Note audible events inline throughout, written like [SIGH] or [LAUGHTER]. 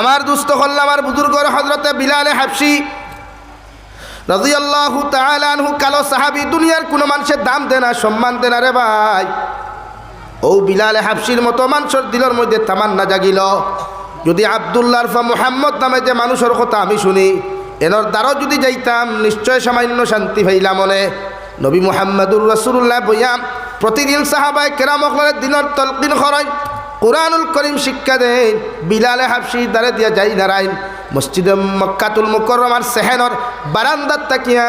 আমার দুস্থ হল্লা আমার বুজুর্গর হজরতে বিলালে হাফসি রাজিয়াল্লাহু তাআলা আনহু কালো সাহাবী দুনিয়ার কোনো মানুষের দাম দেয় না, সম্মান দেয় না রে ভাই। ও বিলালে হাফসির মতো মানুষের দিলের মধ্যে তামান্না জাগিল। যদি আবদুল্লাহ ফা মুহাম্মদ নামে যে মানুষের কথা আমি শুনি, এনর দ্বারও যদি যাইতাম, নিশ্চয় সামান্য শান্তি পাইলাম মনে। নবী মুহাম্মদুর রসুল্লাহ বইয়াম প্রতিদিন সাহাবায় কেরামকলের দিনের তলকিন খরচ কোরআনুল করিম শিক্ষা দেন, বিলালে হাফসি দ্বারে দিয়া যাই নারায়ণ। মসজিদে মক্কাতুল মুকরমার সেহেনর বারান্দার তাকিয়া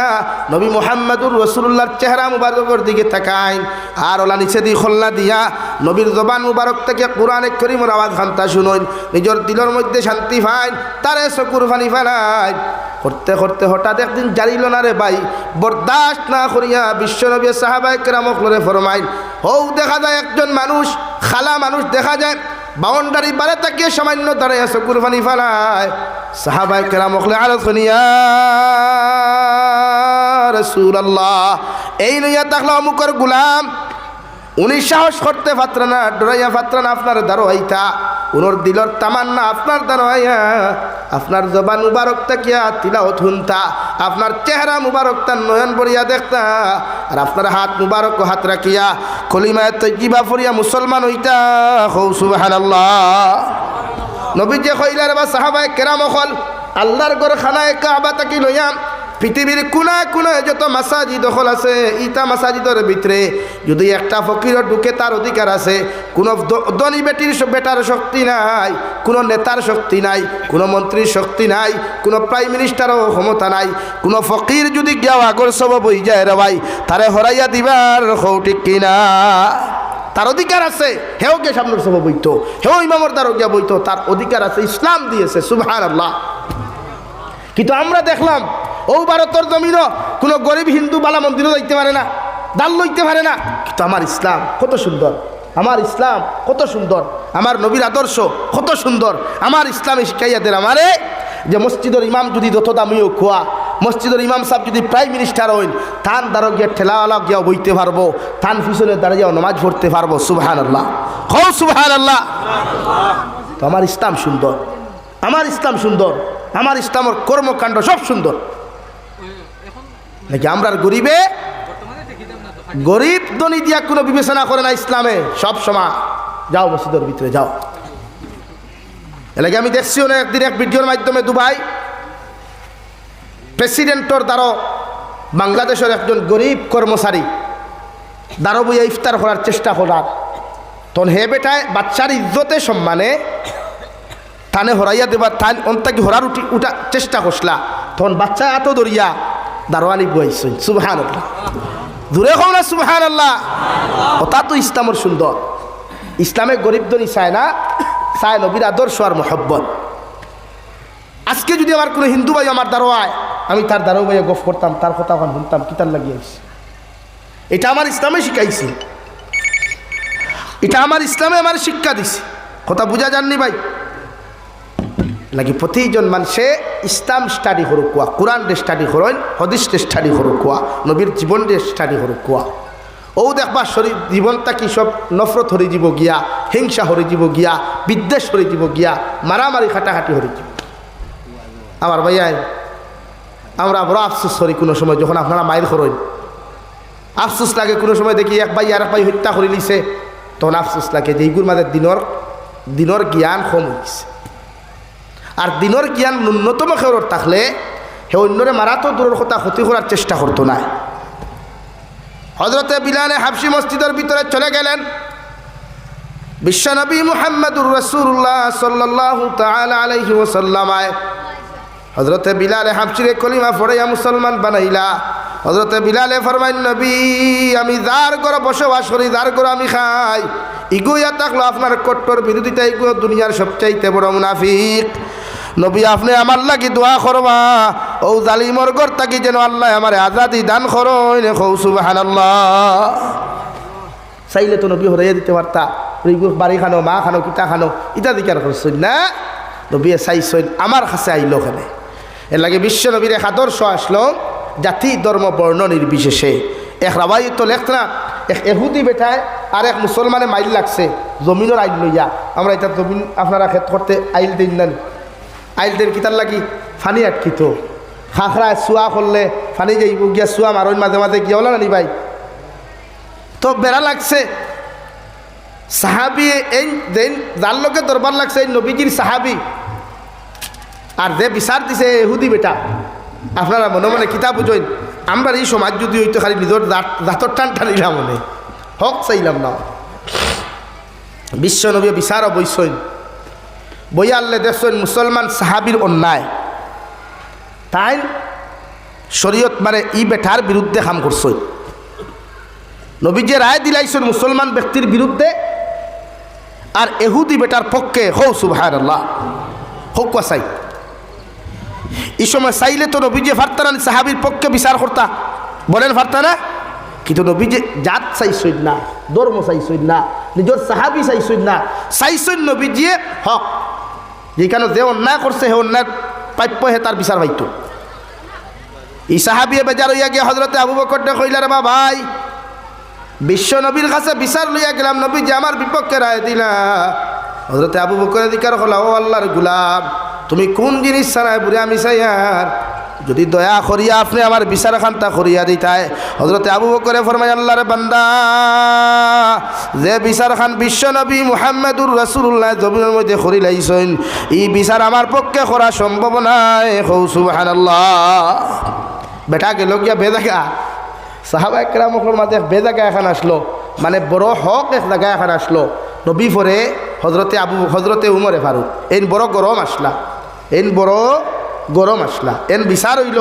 নবী মোহাম্মদুর রসুল্লাহর চেহারা মুবারকের দিকে তাকাইন। আর ওলা নিচে দি খোল্লা দিয়া নবীর জবান মুবারক থেকে কোরআনে করিমর আওয়াজ ঘণ্টা শুনইন। নিজের দিলের মধ্যে শান্তি পাইন, তারে চকুর ফানি ফেলাইন। করতে করতে হঠাৎ একদিন জানিল না রে ভাই, বরদাস্ত না করিয়া বিশ্বনবী সাহাবাই কেরামক লরে ফরমাইন। হৌ দেখা যায় একজন মানুষ খালা মানুষ দেখা যায়, বাউন্ডারি বারে তাকিয়ে সামান্য দাঁড়ায় আছে, কুরবানি ফালায়। সাহাবাই কেরামকলে আলোচনিয়া রসুল আল্লাহ এই লইয়া থাকল অমুকর গুলাম উনি সাহস করতে পাত্র না, ডরাইয়া পাত্র না, আপনার দ্বারো হইতা। উনোর দিলর তামান্না, আপনার দ্বারো হইয়া। আপনার জবান মুবারক তাকিয়া তিলা অথুনতা আপনার চেহারা মুবারক তার নয়ন বরিয়া দেখতা। আর আপনার হাত মুবারক হাত রাখিয়া, কলিমায় তৈবা ফরিয়া মুসলমান হইতা। হৌ সুবহানাল্লাহ। নবী যে কইলার বা সাহাবাই কেরাম অকল আল্লাহর গড় খানায় কাবা তাকি লইয়াম। পৃথিবীর কোনায় কোনায় যত মাসাজিদ দখল আছে, ইটা মাসাজিদের ভিতরে যদি একটা ফকির ঢুকে তার অধিকার আছে, কোনো ধনী বেটির বেটার শক্তি নাই, কোনো নেতার শক্তি নাই, কোনো মন্ত্রীর শক্তি নাই, কোনো প্রাইম মিনিস্টারও ক্ষমতা নাই, কোনো ফকির যদি গিয়াও আগর সব বই যায় রে ভাই, তারে হরাইয়া দিবার ঠিক কিনা? তার অধিকার আছে, হেও কে সামনের সব বইতো হেও ইমামর দ্বারও গিয়া বইতো, তার অধিকার আছে, ইসলাম দিয়েছে সুবহান আল্লাহ কিন্তু আমরা দেখলাম ও ভারতের জমিন কোনো গরিব হিন্দু বালা মন্দিরও যাইতে পারে না দাল লইতে পারে না। কিন্তু আমার ইসলাম কত সুন্দর, আমার ইসলাম কত সুন্দর, আমার নবীর আদর্শ কত সুন্দর, আমার ইসলামে শিখাইয়া দেন আমারে যে মসজিদের ইমাম যদি যত দামিও খোয়া, মসজিদের ইমাম সাহেব যদি প্রাইম মিনিস্টার হইন, থান দ্বারা গিয়া ঠেলাওয়ালা গিয়া বইতে পারব, থান পিছনে দ্বারা গিয়া নমাজ পড়তে পারব সুবাহান আল্লাহ হো সুবাহান আল্লাহ তো আমার ইসলাম সুন্দর, আমার ইসলাম সুন্দর, আমার ইসলামের কর্মকাণ্ড সব সুন্দর। নাকি আমরা গরিবে? গরিব দনি দিয়া কোনো বিবেচনা করে না ইসলামে, সব সময় যাও মসজিদের ভিতরে, যাও। এলাকে আমি দেখছি না একদিন এক ভিডিওর মাধ্যমে দুবাই। প্রেসিডেন্টর দ্বারো বাংলাদেশের একজন গরিব কর্মচারী দ্বারো বইয়া ইফতার করার চেষ্টা করার তখন হে বেটায়, বাচ্চার ইজ্জতে সম্মানে টানে হরাইয়া দেবার টান অন্তাকি হরার উঠি উঠা চেষ্টা করছিলা। তখন বাচ্চা এত দরিয়া দারোয়ানি বইছেন সুবহান দূরে হোক না সুবহান আল্লাহ ওটা তো ইসলামের সুন্দর। ইসলামে গরিব দনি চায় না, চায় নবীর আদর্শ আর মহব্বত। আজকে যদি আমার কোনো হিন্দু ভাই আমার দারোয়ায়, আমি তার দারো ভাইয়া গফ করতাম, তার কথা এখন শুনতাম কিতার লাগিয়েছি এটা আমার ইসলামে শিখাইছি। এটা আমার ইসলামে আমার শিক্ষা দিছে। কথা বুঝা যাননি ভাই? লাগি প্রতিজন মানুষে ইসলাম স্টাডি করুক কোয়া কোরআন ডে স্টাডি করেন হদিস ডে স্টাডি করুক কোয়া নবীর জীবন ডে স্টাডি করুক কোয়া ও দেখবা শরীর জীবনটা কি সব নফরত হরে যাব গিয়া, হিংসা হরে যাব গিয়া, বিদ্বেষ হরে যাব গিয়া মারামারি খাটাখাটি হরে যাব। আমার ভাইয়াই, আমরা বড় আফসোস করি কোনো সময় যখন আপনারা মায়ের করেন। আফসোস লাগে কোনো সময় দেখি এক ভাই আর এক ভাই হত্যা করে নিছে, তখন আফসোস লাগে যে এইগুর মাঝে দিনর দিনর জ্ঞান কম হয়েছে আর দিনের জ্ঞান ন্যূনতম খেউর থাকলে সে অন্যরে মারা তো দূরের কথা ক্ষতি করার চেষ্টা করতো না হজরতে বিলালে হাফসি মসজিদের ভিতরে চলে গেলেন। বিশ্বনবী মুহাম্মদুর রসুল্লাহ সাল্লাহ আলহি ওসাল্লামায় হজরতে বিলালে হাফসিরে কলিমা ফড়াইয়া মুসলমান বানাইলা। হজরতে বিলালে ফরমাইন নবী, আমি যার করে বসবাস করি, যার করে আমি খাই ইগুইয়া থাকল আপনার কট্টর বিরোধিতা ইগুলো দুনিয়ার সবচাইতে বড় মুনাফিক। নবী আপনি আমার লাগি দোয়া করবা। ও জালিমর গর তাকি যেন আল্লাহ আমার আজাদি দান করইন খৌ সুবহানাল্লাহ। চাইলে তো নবী হরাইয়া দিতে পারতা। বাড়ি খানো, মা খানো, কিতা খানো ইটা দিকার করছেন না। নবী চাইছেন, আমার কাছে আইলো ওখানে এর লাগে বিশ্ব নবীর এক আদর্শ আসলো, জাতি, ধর্ম, বর্ণ নির্বিশেষে। এক রাবাই তো লেখ না এক এহুদি বেটায় আর এক মুসলমানে মাইল লাগছে, জমিনের আইল লইয়া। আমরা এটা জমিন আপনারা ক্ষেত করতে আইল দিন না আইলদের কিতার লাগি? ফানি আটকিত খাখরা চুয়া করলে, ফানি যাইব গিয়া চুয়া মারইন মাঝে মাঝে গিয়া ওলা নানি ভাই। তো বেড়া লাগছে। সাহাবি এই যার লোকে দরবার লাগছে, এই নবীজির সাহাবি। আর যে বিচার দিছে এহুদি বেটা। আপনারা মনে মনে কিতাব বুঝইন। আমরা এই সমাজ যদি হইতো খালি নিজের দাঁত- দাঁতর টান টানিলাম মনে হক চাইলাম না। বিশ্ব নবী বিচার বৈশইন বইয়া আল্লে দেখছেন মুসলমান সাহাবির অন্যায়। তাই শরীয়ত মানে ই বেটার বিরুদ্ধে কাম করছই। নবী যে রায় দিলাইছেন মুসলমান ব্যক্তির বিরুদ্ধে, আর এহুদি বেটার পক্ষে, হৌ সুভার আল্লাহ হোক চাই এই সময় চাইলে তো নবী যে সাহাবির পক্ষে বিচার করতা। বলেন ফারতানা কিন্তু নবী যে জাত চাইছই না, ধর্ম চাইছই না, নিজের সাহাবি চাইছই না। চাইছই নবী যে হক। যেখানে যে অন্যায় করছে সে অন্যায় প্রাপ্য হে তার বিচার পাইতো এই সাহাবিয়ে বেজার হইয়া গিয়া হজরতে আবু বকর কইলার বা ভাই, বিশ্ব নবীর কাছে বিচার লইয়া গেলাম নবী যে আমার বিপক্ষে রায় দিলা। হজরতে আবু বকর অধিকার হলা ও আল্লাহর গুলাম, তুমি কোন জিনিস ছাড়ায় বুড়ে আমি চাই আর যদি দয়া করিয়া আপনি আমার বিচার খান্তা করিয়া দিতাই হজরতে আবু বকরে ফরমাই আল্লাহর বান্দা, যে বিচার খান বিশ্ব নবী মুহাম্মদুর রসুল্লাহ জমিনের মধ্যে করি লাইছেন, এই বিচার আমার পক্ষে করা সম্ভব নাই। হৌ সুবহানাল্লাহ। বেটা গেল গিয়া বেদাগা সাহাবা একরামকর মাঝে বেজাগা এখন আসলো মানে বড় হক এক জায়গা এখন আসলো। নবী পরে হজরতে আবু হজরতে উমরে ফারুক, এন বড় গরম আসলা, এন বড় গরম আসলা। এন বিচার হইল।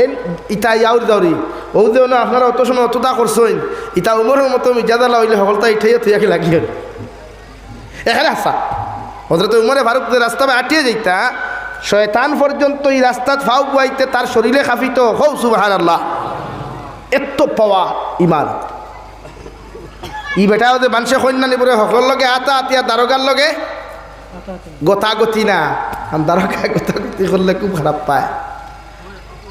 এন ইটা ইয়াউর দাউরি ও যে না আপনারা অত সময় অতটা করছেন ইটা উমরের মতো মিজাদালা হইলে সকলটা ইঠাইয়া থুয়াকে লাগিয়ে এখানে আসা হজরত উমরে ফারুক রাস্তা আটিয়ে যাইতা, শয়তান পর্যন্ত এই রাস্তাত ফাউ বুয়াইতে তার শরীরে খাফিত। হৌ সুবাহান আল্লাহ এত পাওয়া ইমান। ই বেটা যে মানুষে কন্যা নিবরে সকল লগে আতা আতিয়া দারোগার লগে। গতাগতি না। দারোগা গতাগতি করলে খুব খারাপ পায়।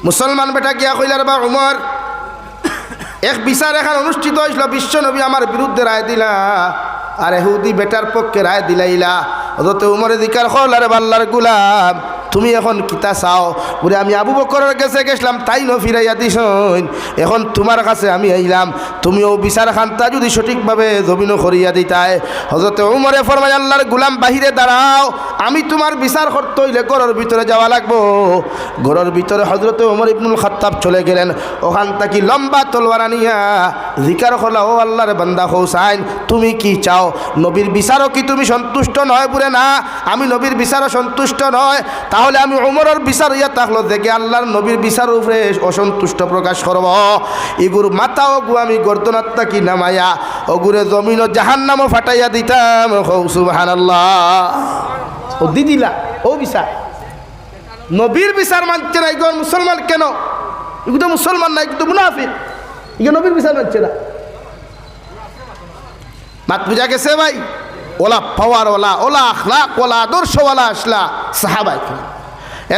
মুসলমান বেটা গিয়া কইলার বা উমর এক বিচার এখন অনুষ্ঠিত হয়েছিল বিশ্ব নবী আমার বিরুদ্ধে রায় দিলা। আর এহুদি বেটার পক্ষে রায় দিলাইলা। অত উমরে দিকার হল আরে বাল্লার গুলাম, তুমি এখন কিতা চাও? বলে আমি আবু বকরের কাছে গেছিলাম, তাই ন ফিরাইয়া দিছইন এখন তোমার কাছে আমি আইলাম। তুমিও বিচার খান্তা যদি সঠিকভাবে জমিনও করিয়া দিতাই হজরতে উমরে ফরমাই আল্লাহর গুলাম, বাহিরে দাঁড়াও। আমি তোমার বিচার করতে হইলে ঘরের ভিতরে যাওয়া লাগবো। ঘরের ভিতরে হজরতে উমর ইবনুল খাত্তাব চলে গেলেন। ওখান থেকে লম্বা তলোয়ার আনিয়া জিকার হলা ও আল্লাহর বান্দা, হোসাইন, তুমি কি চাও? নবীর বিচারও কি তুমি সন্তুষ্ট নয় বলে না, আমি নবীর বিচারও সন্তুষ্ট নয়। তাহলে আমি উমরের বিচার ইয়া থাকল দেখে আল্লাহর নবীর বিচার উপরে অসন্তুষ্ট প্রকাশ করব। এগুর মাথা ওগু আমি গর্দনাত্মা কি নামাইয়া ওগুরে জমিন ও জাহান নামও ফাটাইয়া দিতাম। সুবাহান ও দি দিলা ও বিচার। নবীর বিচার মানছে না, এগুলো মুসলমান কেন? এগুলো মুসলমান না, এগুলো মুনাফিক। এগুলো নবীর বিচার মানছে না। মাত বুঝা গেছে ভাই? ওলা পাওয়ার ওলা ওলা আখলাক, ওলা আদর্শওয়ালা আসলা। সাহাবাই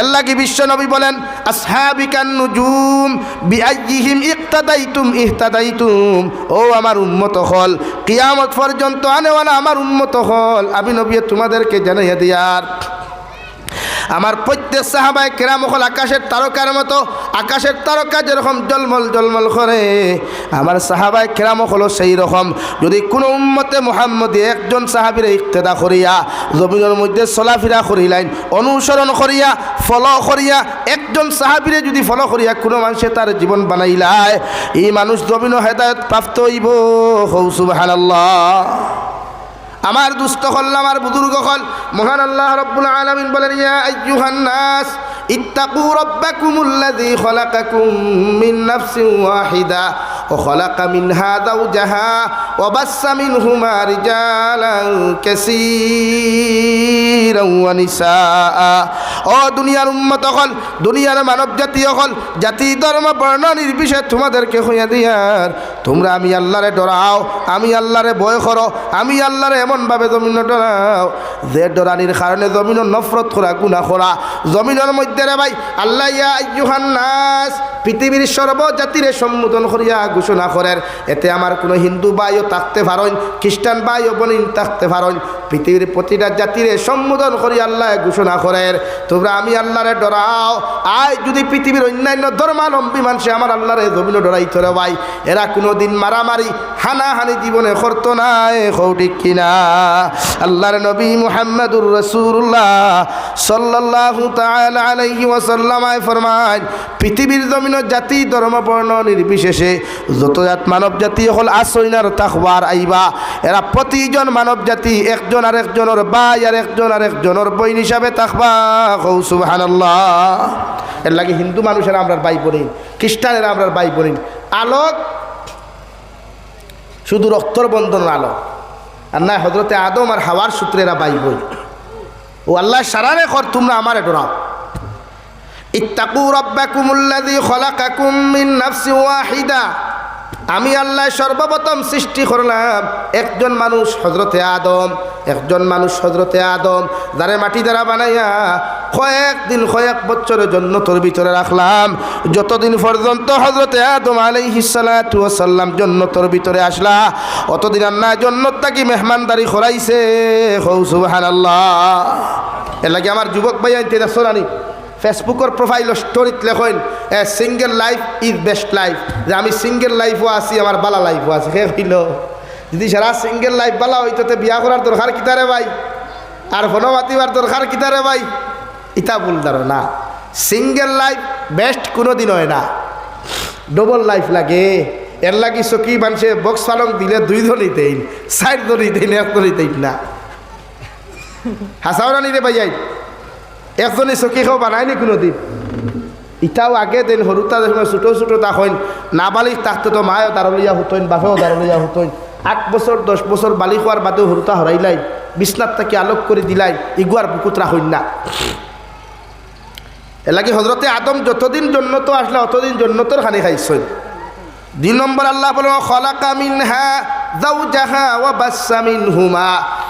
এল্লা কি বিশ্ব নবী বলেন, আসহাবিকান নুজুম বিআইহিম ইক্তাদাইতুম ইহতাদাইতুম। ও আমার উন্মত হল, কিয়ামত পর্যন্ত আনেওয়ালা আমার উম্মত হল। আমি নবী, তোমাদেরকে জানাইয়া দিয়ার। আমার প্রত্যেক সাহাবাই কেরাম হল আকাশের তারকার মতো, আকাশের তারকা যেরকম জলমল জলমল করে। আমার সাহাবাই কেরাম হলো সেই রকম। যদি কোনো উম্মতে মোহাম্মদী একজন সাহাবির ইক্তেদা করিয়া, জমিনের মধ্যে চলাফেরা করিলাইন অনুসরণ করিয়া ফল করিয়া, একজন সাহাবিরে যদি ফলো করিয়া কোনো মানুষে তার জীবন বানাইলায়, এই মানুষ জমিন হেদায়ত প্রাপ্ত হইব। হৌ সুবহানাল্লাহ। আমার দুস্থ হল, আমার বুজুর্গ হল। মহান আল্লাহ রব্বুল আলমিন বলেন, ইয়া আইয়ুহান নাস, ইত্তাকু রাব্বাকুমুল্লাযী খলাকাকুম মিন নাফসিন ওয়াহিদা। যাওজাহা ওয়া বাসসা মিনহুমা রিজালান কাসীরান ওয়া নিসাআ। ও দুনিয়ার উম্মত হল দুনিয়ার মানব জাতি হল জাতি, ধর্ম, বর্ণ, নির্বিশেষে তোমাদেরকে হইয়া দিয়ার। তোমরা আমি আল্লাহরে ডরাও, আমি আল্লাহরে ভয় করো, আমি আল্লাহরে এমনভাবে জমিন ডরাও। যে ডরানির কারণে জমিন নফরত করা গুণা করা জমিনের মধ্যে রে ভাই, আল্লাহ ইয়া আইয়ুহান নাস, পৃথিবীর সর্বজাতিরে সম্বোধন করিয়া ঘোষণা করেন, এতে আমার কোনো হিন্দু ভাইও থাকতে পারেন, খ্রিস্টান ভাইও বোনিন থাকতে পারেন। পৃথিবীর প্রতিটা জাতিরে সম্বোধন করি আল্লাহ ঘোষণা করেন, তোমরা আমি আল্লাহরে ডরাও আয় যদি পৃথিবীর অন্যান্য ধর্মালম্বী মানুষে আমার আল্লাহরে জমিন ডরাই তোরে ভাই, এরা কোনোদিন মারামারি, হানাহানি জীবনে করতো না, এ ঠিক কিনা? আল্লাহর নবী মুহাম্মদুর রসুল্লাহ তাআলা আলাইহি ওয়াসাল্লামায় ফরমান পৃথিবীর জমিন জাতি ধর্ম বর্ণ নির্বিশেষে যত জাত মানব জাতি হল আসইনার তাকবার আইবা, এরা প্রতিজন মানব জাতি একজন আর একজনের ভাই আর একজন আর একজনের বইন হিসাবে তাকবা হৌ এর লাগে হিন্দু মানুষেরা আমরা বাই বলিন খ্রিস্টানেরা আমরা বাই বলিন আলোক শুধু রক্তর বন্ধন আলো আর না হজরতে আদম আর হাওয়ার সূত্রেরা বাই বই ও আল্লাহ সারারে কর, তোমরা আমারে ডরাও। ইত্তাকু রব্বাকুমুল্লাযী খলাকাকুম মিন নাফসিন ওয়াহিদা। আমি আল্লাহ সর্বপ্রথম সৃষ্টি করলাম একজন মানুষ হজরতে আদম, একজন মানুষ হজরতে আদম, যারে মাটি দ্বারা বানাইয়া কয়েকদিন কয়েক বছরের জন্য তোর ভিতরে রাখলাম। যতদিন পর্যন্ত হজরতে আদম আলাইহিসাল্লাম জন্য তোর ভিতরে আসলা, অতদিন আল্লাহ জন্নত তাকি মেহমানদারি করাইছে। হৌ সুবাহান আল্লাহ এর লাগে আমার যুবক ভাই আনতে ফেসবুকের প্রোফাইল স্টোরিত লেখেন, a single life is best life যে আমি সিঙ্গেল লাইফও আছি আমার বালা লাইফও আছে। সে হইল। যদি সারা সিঙ্গেল লাইফ বালা হইতো তে বিয়া করার দরকার কিতারে ভাই? আর ফোনো মাতিবার দরকার কিতারে ভাই? ইতা ভুল না সিঙ্গেল লাইফ বেস্ট কোনো দিন হয় না। ডবল লাইফ লাগে। এর লাগি চকি মানুষে বক্স পালং দিলে দুই ধরি দেইন চার ধরি দেইন এক ধরি দেইন না। হাসাও রানি রে ভাইয়াই একজনে চকি খাও বানায়নি কোনো দিন ইটাও আগে দিন সৰুতা দেখোন ছোটো ছোটো তা হইন। নাবালিক তাকতে তো মায়ও দারলিয়া হতইন, বাপেও দারলিয়া হতইন। আট বছর দশ বছর বালি খোৱাৰ বাদেও সৰুতা হরাইলাই বিছনাত তাকে আলোক করে দিলাই ইগুয়ার বুকুত রাখইন না। এলাকি হজরতে আদম যতদিন জন্নত আসলে অতদিন জন্নতর খানি খাইছইন। দুই নম্বর আল্লাহ বলো খলাকা মিনহা জাউজাহা ওয়া বাসসা মিনহুমা।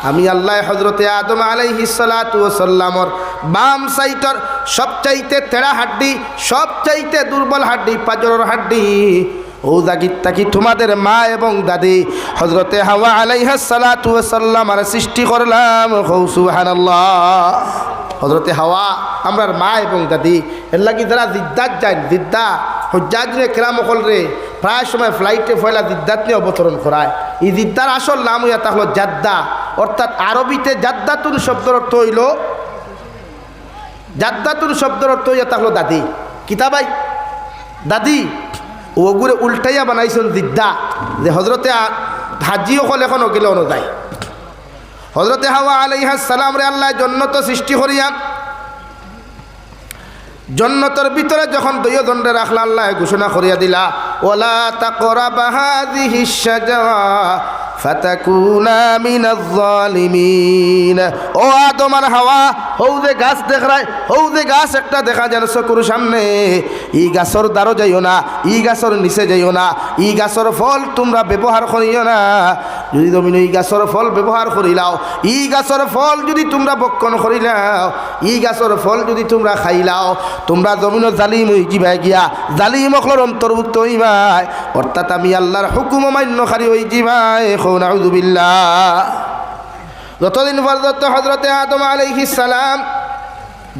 আমি আল্লাহ হজরতে আদম আলাইহি সালাতু সাল্লামর বাম সাইটর সবচাইতে তেড়া হাড্ডি, সবচাইতে দুর্বল হাড্ডি পাজরের হাড্ডি। ও জাগির তাকি তোমাদের মা এবং দাদি হজরতে হাওয়া আলাইহা সালাতু সাল্লাম আর সৃষ্টি করলাম হজরতে হাওয়া, আমরার মা এবং দাদি, এর লাগি যারা জিদ্দাত যায়, জিদ্দা হজ্জাজ রে কেরাম রে প্রায় সময় ফ্লাইটে ফয়লা জিদ্দাত নিয়ে অবতরণ করায়। এই জিদ্দার আসল নাম হইয়া তা হলো জাদ্দা, অর্থাৎ আরবিতে জাদ্দাতুন শব্দের অর্থ হইল জাদ্দাতুন শব্দের অর্থ হইয়া তা হলো দাদি কিতাবাই দাদি ওগুরে উল্টাইয়া বানাইছেন জিদ্দা, যে হজরতে হাজি অকল এখন অকিলে অনুযায়ী। হজরতে হাওয়া আলাইহা সালাম রে আল্লাহ জন্নত সৃষ্টি করিয়া জন্নতর ভিতরে যখন দইয় দণ্ডে রাখলা, আল্লাহ ঘোষণা করিয়া দিলা, ওলা তাকরা বাহাদিহি শাজারা ফাতাকুনা মিনাজ জালিমিন ও আর হাওয়া হৌ যে গাছ দেখরাই হৌ যে গাছ একটা দেখা যেন চকুর সামনে। ই গাছর দ্বারও যাইও না, ই গাছর নিচে যাইও না, ই গাছর ফল তোমরা ব্যবহার করিও না। যদি তুমি এই গাছর ফল ব্যবহার করিলাও ই গাছর ফল যদি তোমরা বক্ষণ করিলাও ই গাছর ফল যদি তোমরা খাইলাও তোমরা জমিন জালিম হই যাবাই গিয়া, জালিম অখলর অন্তর্ভুক্ত হইবাই। অর্থাৎ আমি আল্লাহর হুকুম মান্যকারী হই যাবাই এখন যতদিন পর্যন্ত হজরতে আদম সালাম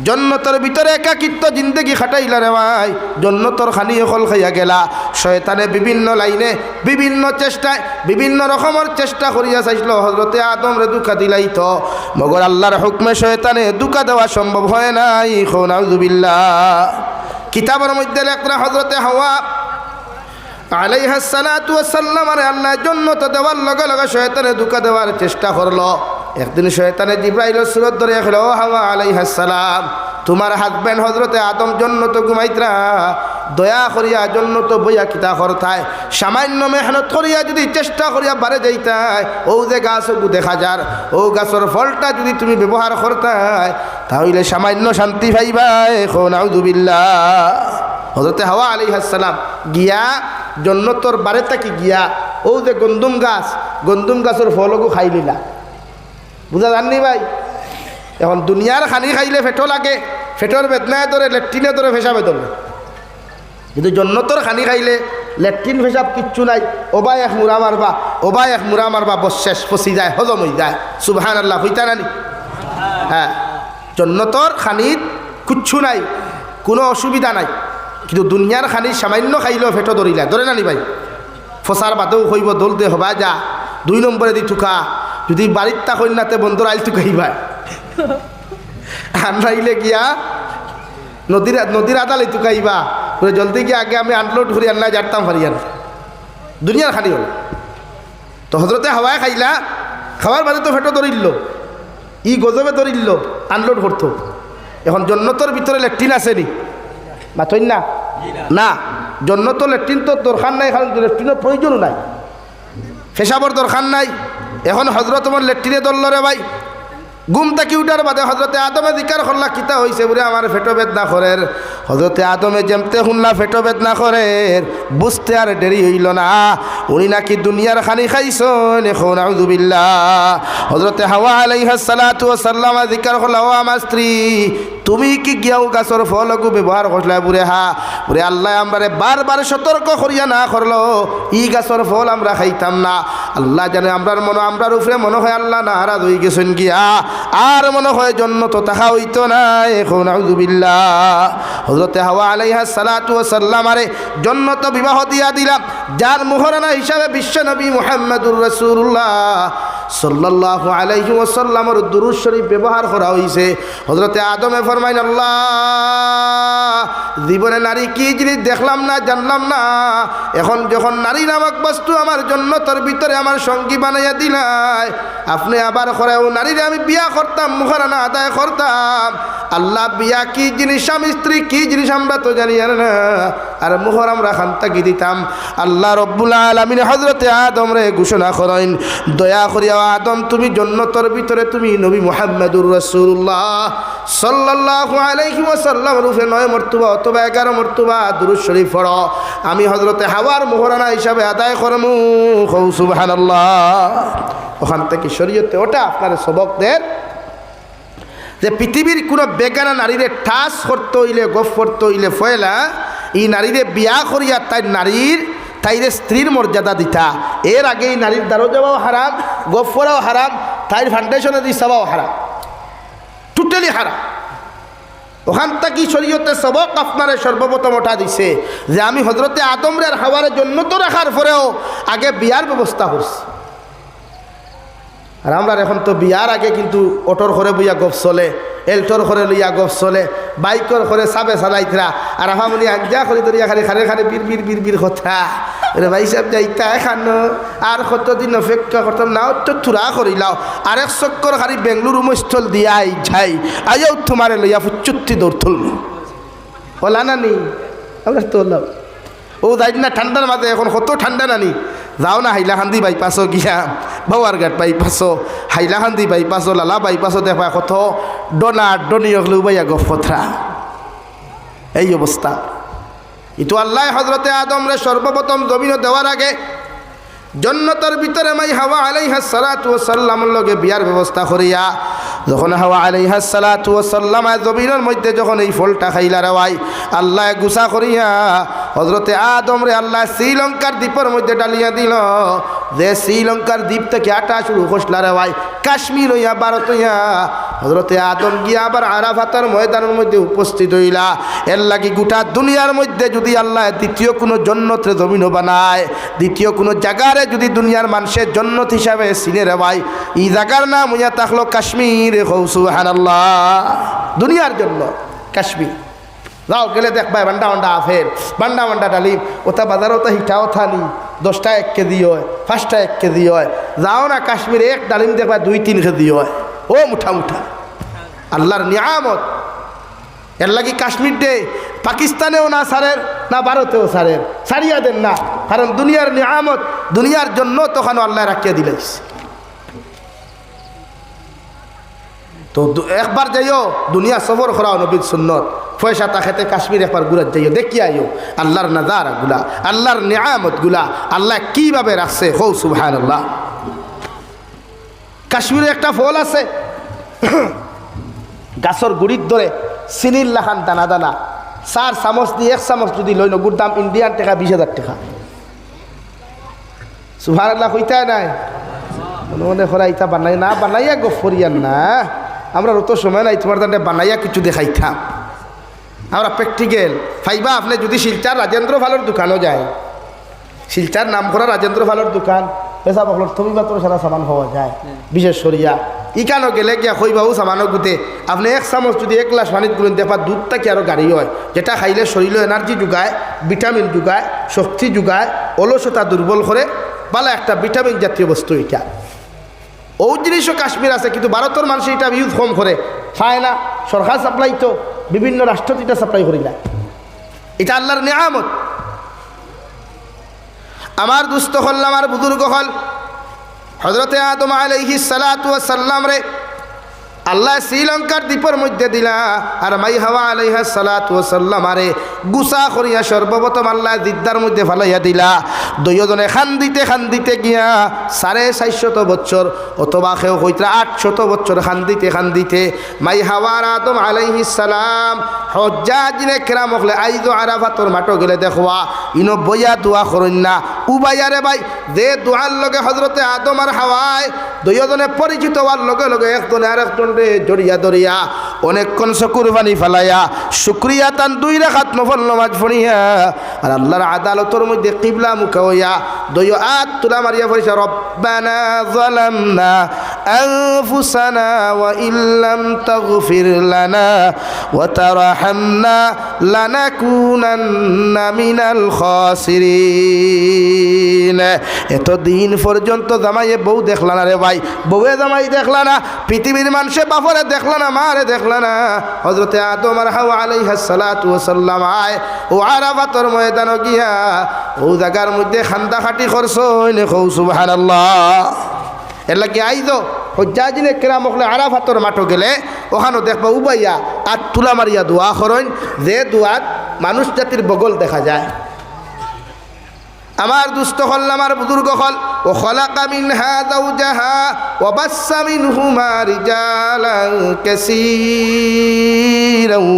জন্নতর ভিতরে একাকিত্ব জিন্দগি খাটাইলা রে ভাই, জন্নতর খানি অকল খাইয়া গেলা। শয়তানে বিভিন্ন লাইনে, বিভিন্ন চেষ্টায়, বিভিন্ন রকমের চেষ্টা করিয়া চাইছিল হজরতে আদম রে দুঃখা দিলাই তো মগর আল্লাহর হুকমে শয়তানে দুঃখা দেওয়া সম্ভব হয় নাই খোনাউজুবিল্লাহ কিতাবের মধ্যে লেখরা হজরতে হাওয়া তো দেওয়ার লগে লগে দেওয়ার চেষ্টা একদিন শয়তানে হাওয়া তোমার হজরতে আদম জন্য তো দয়া করিয়া জন্য তো কিতা সামান্য মেহনত করিয়া যদি চেষ্টা করিয়া বারে যাইতায় ও যে গাছ দেখা যার, ও গাছের ফলটা যদি তুমি ব্যবহার করতায় তাহলে সামান্য শান্তি পাইবাই এখন হজরতে হাওয়া আলী হাসালাম গিয়া জন্নতর বারে তাকি গিয়া ও যে গন্দুম গাছ, গন্দুম গাছের ফলকও খাই লিলা বুঝা জাননি ভাই? এখন দুনিয়ার খানি খাইলে ফেটো লাগে ফেটোর বেদনায় ধরে লেট্রিনে ধরে ফেসাবে ধরবে কিন্তু জন্নতর খানি খাইলে লেট্রিন ফেসাব কিচ্ছু নাই ওবাই এক মুড়া মারবা ওবাই এক মুড়া মারবা বস শেষ ফসি যায়, হজম হয়ে যায়। সুবাহান আল্লাহ হইতা নানি? হ্যাঁ জন্নতর খানিত কুচ্ছু নাই, কোনো অসুবিধা নাই। কিন্তু দুনিয়ার খানি সামান্য খাইলেও ফেটো ধরিলা ধরে নানি ভাই? ফসার বাদেও হইব দলতে হবা যা। দুই নম্বরে দি ঠুকা যদি বাড়ির তা কন্যাতে বন্ধুর আইল ঠুকাইবা আনলাইলে গিয়া নদীর নদীর আদালে ঠুকাইবা জলদি গিয়ে আগে আমি আনলোড করি আনলা জারতাম হারিয়ান দুনিয়ার খানি হল। তো হজরতে হাওয়ায় খাইলা। খাওয়ার বাদে তো ফেটো ধরিল ই গজবে ধরিল আনলোড করতো এখন জন্নতর ভিতরে লেট্রিন আছে নি? মাথইন না। না, জন্য তো লেট্রিন তো দরকার নাই কারণ লেট্রিনের প্রয়োজনও নাই। পেশাবর দরকার নাই। এখন হজরত তোমার লেট্রিনে দলল রে ভাই। গুম তাকি উঠার বাদে হজরতে আদমে দিকার করলা কিতা হয়েছে বলে আমার ফেটো বেদনা করের হজরতে আদমে যেমতে শুনলা ফেটো বেদনা করের বুঝতে আর দেরি হইল না। উনি নাকি দুনিয়ার খানি খাইছন এখন হজরতে হাওয়া আলাইহা সালাতু সাল্লাম দিকার করলা ও আমার স্ত্রী তুমি কি গিয়াও গাছর ফলকু ব্যবহার করলা বুড়ে হা বুড়ে আল্লাহ আমরা বারবার সতর্ক করিয়া না করল ই গাছর ফল আমরা খাইতাম না। আল্লাহ জানে আমরার মনে আমরার উপরে মনে হয় আল্লাহ নারাজ হয়ে গেছেন গিয়া। আর মনে হয় জন্য তো তাহা হইতো না এখন হজরতে হাওয়া আলাইহা সালাতু সাল্লাম আরে, জন্য তো বিবাহ দিয়া দিলাম। যার মোহরানা হিসাবে বিশ্বনবী মোহাম্মদুর রসুল্লাহ সাল্লাল্লাহু আলাইহি ওসাল্লামর দুরুদ শরীফ ব্যবহার করা হয়েছে হজরতে আদমে ফরমাইন, আল্লাহ, জীবনে নারী কি জিনিস দেখলাম না, জানলাম না? এখন যখন নারী নামক বস্তু আমার জন্য তোর ভিতরে আমার সঙ্গী বানাইয়া দিলাই। আপনি আবার করেও নারীরে আমি বিয়া করতাম মুখারানা আদায় করতাম। আল্লাহ বিয়া কি জিনিস স্বামী স্ত্রী কি জিনিস আমরা তো জানি আর না। আর মুহর আমরা খান্তাকি দিতাম। আল্লাহ রব্বুল আলমিন হজরতে আদম রে ঘোষণা করেন, দয়া করিয়া আদম, তুমি জন্নতর ভিতরে তুমি নবী মোহাম্মদুর রসুল্লাহ সাল্লাহ আলাইহি ওয়াসাল্লাম রূপে নয় মর্তুবা অথবা এগারো মর্তুবা দুরুদ শরীফ পড়ো। আমি হজরতে হাওয়ার মোহরানা হিসাবে আদায় করমু। হৌ সুবহানাল্লাহ। ওখান থেকে শরীয়তে ওটা আপনার সবকদের যে পৃথিবীর কোনো বেগানা নারীরে ঠাস করতে হইলে গফ করতে হইলে ফয়লা এই নারীরে বিয়া করিয়া তাই নারীর তাইরে স্ত্রীর মর্যাদা দিতা। এর আগে এই নারীর দ্বারও যাওয়াও হারাম গফ করাও হারাম তাইর ফাউন্ডেশনে দি চাওয়াও হারাম টোটালি হারাম ওখান থেকে শরীয়তে সবক আপনারে সর্বপ্রথম ওঠা দিছে যে আমি হজরতে আদমরে আর হাওয়ারের জন্য তো রাখার পরেও আগে বিয়ার ব্যবস্থা করছি আর আমরা এখন তো বিয়ার আগে কিন্তু অটোর ঘরে বইয়া গপ চলে, এলটোর ঘরে লইয়া গপ চলে, বাইকর ঘরে চাবে চালাইতরা, আর আফামনি আজ্ঞা করে ধরিয়া খালি খানে খানে বীর বীর বীর বীর কথা। রে ভাই সাহেব যাইতা খানো আর কতদিন অপেক্ষা করতাম না তো থুরা করিলাও আর এক চক্কর খালি বেঙ্গলুরু মস্থল দিয়া আই যাই আইও তোমারে লইয়া ফুচুত্তি দৌড় তুলব ওলা নানি? আমরা তো ও যাই না, ঠান্ডার মাঝে এখন কত ঠান্ডা নানি? যাও না হাইলাকান্দি বাইপাসও গিয়া বাউারঘাট বাইপাসও হাইলাকান্দি বাইপাসও লালা বাইপাসও দেখা কত ডনা ডনি হলেও বাইয়া গফথরা এই অবস্থা ইটো আল্লাহ হজরতে আদমরে সর্বপ্রথম জমিন দেওয়ার আগে জন্নতর ভিতরে মাই হাওয়া আলাইহা সালাতু সাল্লামের লগে বিয়ার ব্যবস্থা করিয়া যখন হাওয়া আলাইহা সালাতু সাল্লাম জমিনের মধ্যে যখন এই ফলটা খাইলা রেওয়াই আল্লাহ গুসা করিয়া হজরতে আদম রে আল্লাহ শ্রীলঙ্কার দ্বীপের মধ্যে ডালিয়া দিল। যে শ্রীলঙ্কার দ্বীপ থেকে আটা শুরু খসলা রেওয়াই কাশ্মীর হইয়া, ভারত হইয়া। হজরতে আদম গিয়া আবার আরাফাতার ময়দানের মধ্যে উপস্থিত হইলা। এর লাগি গোটা দুনিয়ার মধ্যে যদি আল্লাহ দ্বিতীয় কোনো জন্নতে জমিনও বানায়, দ্বিতীয় কোনো জায়গারে যদি দুনিয়ার মানুষের জন্নত হিসাবে চিনে রে ভাই, এই জায়গার নাম হইয়া থাকল কাশ্মীর। হৌসু হান আল্লাহ দুনিয়ার জন্য, কাশ্মীর। যাও গেলে দেখবাই বান্ডা বান্ডা আফের বান্ডা বান্ডা ডালিম ওটা বাজার ওটা হিটা ওঠা নি দশটা এক কেজি হয়, পাঁচটা এক কেজি হয়। যাও না কাশ্মীরে, এক ডালিম দেখবা দুই তিন কেজি হয়। ও মুঠা মুঠা। আল্লাহর নিয়ামত। এর লাগি কাশ্মীর ডে পাকিস্তানেও না সারের, না ভারতেও সারের। সারিয়া দেন না, কারণ দুনিয়ার নিয়ামত, দুনিয়ার জন্য তখন আল্লাহ রাখিয়া দিলেন তো একবার যাইও, দুনিয়া সফর করাও নবীর সুন্নত। পয়সা তা খেতে কাশ্মীর একবার ঘুরে যাইও, দেখি আইও। আল্লাহর নাজারা গুলা, আল্লাহর নিয়ামতগুলা, আল্লাহ কীভাবে রাখছে? হৌ সুবহান আল্লাহ কাশ্মীরে একটা ফল আছে। [COUGHS] গাছর গুড়ির ধরে চিনির লাখান দানা দানা। চার চামচ দিয়ে এক চামচ যদি লই নগুর দাম ইন্ডিয়ান টাকা, বিশ হাজার টাকা। সুভান আল্লাহ কইতাই নাই। মনে মনে করা, ইতা বানাই, না বানাইয়া গফরিয়ান না। আমরা অত সময় নাই, তোমার দান্ডে বানাইয়া কিছু দেখাইতাম। আমরা প্র্যাকটিক্যাল ফাইবা আপনি যদি শিলচার রাজেন্দ্র ভালোর দোকানও যায়, শিলচার নাম করা রাজেন্দ্র ভালোর দোকান পেশা বকলর তুমি মাত্র সারা সামান পাওয়া যায়, বিশেষ সরিয়া ইকানো গেলে গিয়া খইবাবু সামানো গুতে আপনি এক চামচ যদি এক গ্লাস পানিত গুলেন দেখা দুধ থাকি আরও গাড়ি হয়? যেটা খাইলে শরীরে এনার্জি যোগায়, ভিটামিন যোগায়, শক্তি যোগায়, অলসতা দুর্বল করে বালা একটা ভিটামিন জাতীয় বস্তু এটা। ও জিনিসও কাশ্মীর আছে, কিন্তু ভারতের মানুষ এটা ইউজ কম করে খায় না সরকার সাপ্লাই তো, বিভিন্ন রাষ্ট্র এটা সাপ্লাই করি না এটা আল্লাহর নিয়ামত। আমার দুস্থ হল আমার বুজুর্গ হল। হজরতে আদম আলহি সালাতু সাল্লাম রে আল্লাহ শ্রীলঙ্কার দ্বীপের মধ্যে দিলা, আর মাই হাওয়া আলাইহা সালাতু সাল্লাম আরে গুসা করিয়া সর্বপ্রথম আল্লাহ দিদ্দার মধ্যে ফালাইয়া দিলা। দুইজনে খান দিতে খান দিতে গিয়া সাড়ে চারশত বছর অথবা কেউ হইতরা আটশত বছর খান দিতে খান দিতে মাই হাওয়ার আদম আলাইহি সালাম হজ্জা জিনে কেরাম হলে আইজ আরাফাতর মাটো গেলে দেখবা ইনো বইয়া দোয়া করুন না। উবাইয়ারে ভাই, যে দোয়ার লগে হজরতে আদম আর হাওয়ায়, দুইজনে পরিচিত হওয়ার লগে লগে একজনে আর একজন রে, জড়িয়া দরিয়া অনেকক্ষণ চকুর পানি ফেলাইয়া শুক্রিয়া তান দুই রেখাত নফল নমাজ ফড়িয়া আর আল্লাহর আদালতর মধ্যে কিবলা মুখা হইয়া দইয় আত তুলা মারিয়া পড়িছে রব্বানা জালামনা أنفسنا وإن لم تغفر لنا وترحمنا لنكونن من الخاسرين এতদিন পর্যন্ত জামাইয়ে বউ দেখলা না রে ভাই বউয়ে জামাই দেখলা না পৃথিবীর মানুষে বাপরে দেখলা না মারে দেখলা না হজরতে আদম আর হাওয়া আলাইহা সালাতু ওয়াসাল্লাম আয় ও আরাফাতর ময়দান গিয়া ও জায়গার মধ্যে খান্দা খাটি করছো নে কৌ সুবহানাল্লাহ এর লাগে আইজ, হজ্জাজিনে কেরাম হলে আরাফাতর মাঠো গেলে, ওখানো দেখবা উবাইয়া আর তুলা মারিয়া দোয়া করইন যে দোয়াত মানুষ জাতির বগল দেখা যায়। আমার দুষ্ট হল, আমার বুজুর্গ হল, ও খলাকা মিনহা যাওজাহা ওয়া বাসসা মিনহুমা রিজালান কাসীরান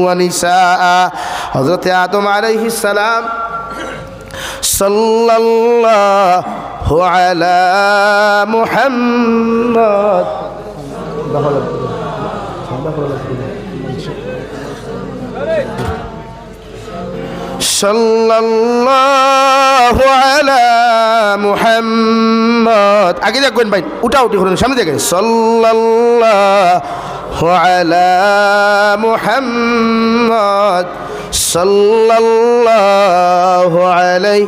ওয়া নিসাআ। আদম আলাইহিস সালাম সাল্লাল্লাহু আলা মুহাম্মদ সাল্লাল্লাহু আলা মুহাম্মদ আগে দেখবেন ভাই উঠা উঠি করুন সামনে দেখেন। সাল্লাল্লাহু আলা মুহাম্মদ সাল্লাল্লাহু আলাইহি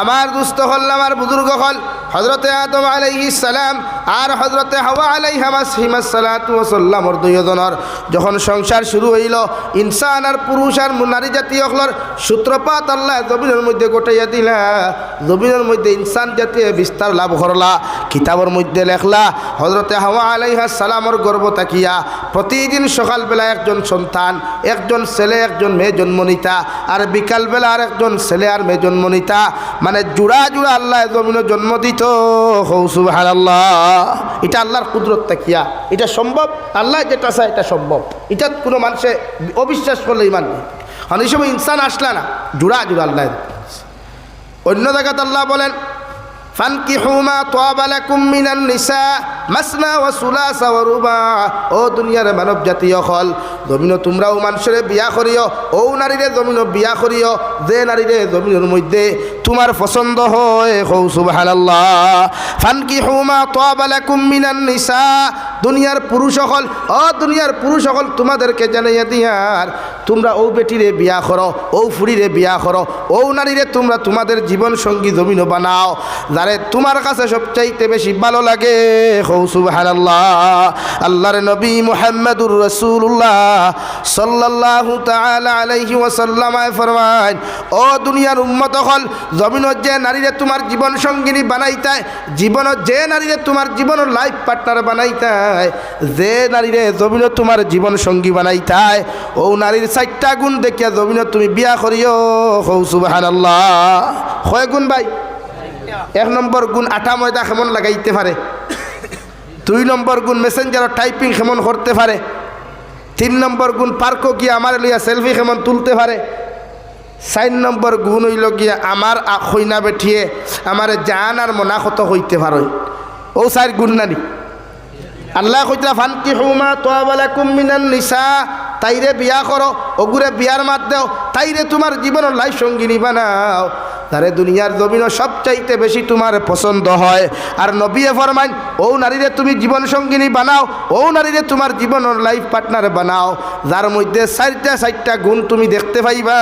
আমার দুস্থ হল, আমার বুজুর্গ হল হজরতে আদম সালাম আর হজরতে হাওয়া হিমাসালাতামর দুইজনের যখন সংসার শুরু হইল, ইনসান আর পুরুষ আর নারী জাতীয় হলর সূত্রপাত আল্লাহ জমিনের মধ্যে গোটাইয়া দিলা। জমিনের মধ্যে ইনসান জাতীয় বিস্তার লাভ করলা। কিতাবের মধ্যে লেখলা হজরতে হাওয়া আলাইহা সালামর গর্ব তাকিয়া, প্রতিদিন সকালবেলা একজন সন্তান, একজন ছেলে, একজন মেয়ে জন্ম নিতা, আর বিকালবেলা আর একজন ছেলে আর মেয়ে জন্ম নিতা। মানে জুড়া জুড়া আল্লাহ জমিনে জন্ম দিত। হৌসুব আল্লাহ এটা আল্লাহর কুদরত তাকিয়া। এটা সম্ভব? আল্লাহ যেটা চায় এটা সম্ভব। এটা কোনো মানুষে অবিশ্বাস করলে ইমান নেই। এই সময় ইনসান আসলা না, জুড়া জুড়া আল্লাহ অন্য জায়গাতে আল্লাহ বলেন ফানকিহু মা তাবা লাকুম মিনান নিসা মাসনা ওয়া সুলাসা ওয়া রুবা। ও দুনিয়ার মানব জাতীয় হল জমিন তোমরাও মানুষের বিয়া করিও, ও নারীরে জমিন বিয়া করিও, যে নারীরে জমিনের মধ্যে তোমার পছন্দ হয় হৌ সুবহানাল্লাহ। ফানকিহু মা তাবা লাকুম মিনান নিসা দুনিয়ার পুরুষ সকল ও দুনিয়ার পুরুষ সকল তোমাদেরকে জানাইয়া দিয়ার তোমরা ও বেটিরে বিয়া করো ও ফুড়িরে বিয়া করো ও নারীরে তোমরা তোমাদের জীবন সঙ্গী জমিন বানাও, যারে তোমার কাছে সবচাইতে বেশি ভালো লাগে, হৌ সুবহানাল্লাহ। আল্লাহর নবী মুহাম্মদুর রাসূলুল্লাহ সাল্লাল্লাহু তাআলা আলাইহি ওয়াসাল্লাম ফরমান ও দুনিয়ার উম্মত হল জমিনত যে নারীরে তোমার জীবন সঙ্গিনী বানাইতায় জীবনত যে নারীরে তোমার জীবনের লাইফ পার্টনার বানাইতায় যে নারীরে জমিনত তোমার জীবন সঙ্গী বানাইতায়, ও নারীর চারটা গুণ দেখিয়া জমিনত তুমি বিয়া করিও। হৌ, সুবহানাল্লাহ। হয় গুণ ভাই? এক নম্বর গুণ আটা ময়দা কেমন লাগাইতে পারে? দুই নম্বর গুণ মেসেঞ্জার টাইপিং কেমন করতে পারে? তিন নম্বর গুণ পার্কও গিয়ে আমার লইয়া সেলফি কেমন তুলতে পারে? চার নম্বর গুণ হইল গিয়া আমার খৈনা বেঠিয়ে আমার জান আর মনা কত হইতে পারো ও চার গুণ নানি। আল্লাহ কইতরা ফানকি হুমা তোয়াবালা কুমিনান নিসা তাইরে বিয়া করো ওগুরে বিয়ার মাত দেও, তাইরে তোমার জীবনের লাই সঙ্গিনী বানাও। তারে দুনিয়ার জমিনও সবচাইতে বেশি তোমার পছন্দ হয়। আর নবিয়ে ফরমাইন, ও নারীরে তুমি জীবন সঙ্গিনী বানাও, ও নারীরে তোমার জীবনের লাইফ পার্টনার বানাও। যার মধ্যে চারটা চারটা গুণ তুমি দেখতে পাইবা।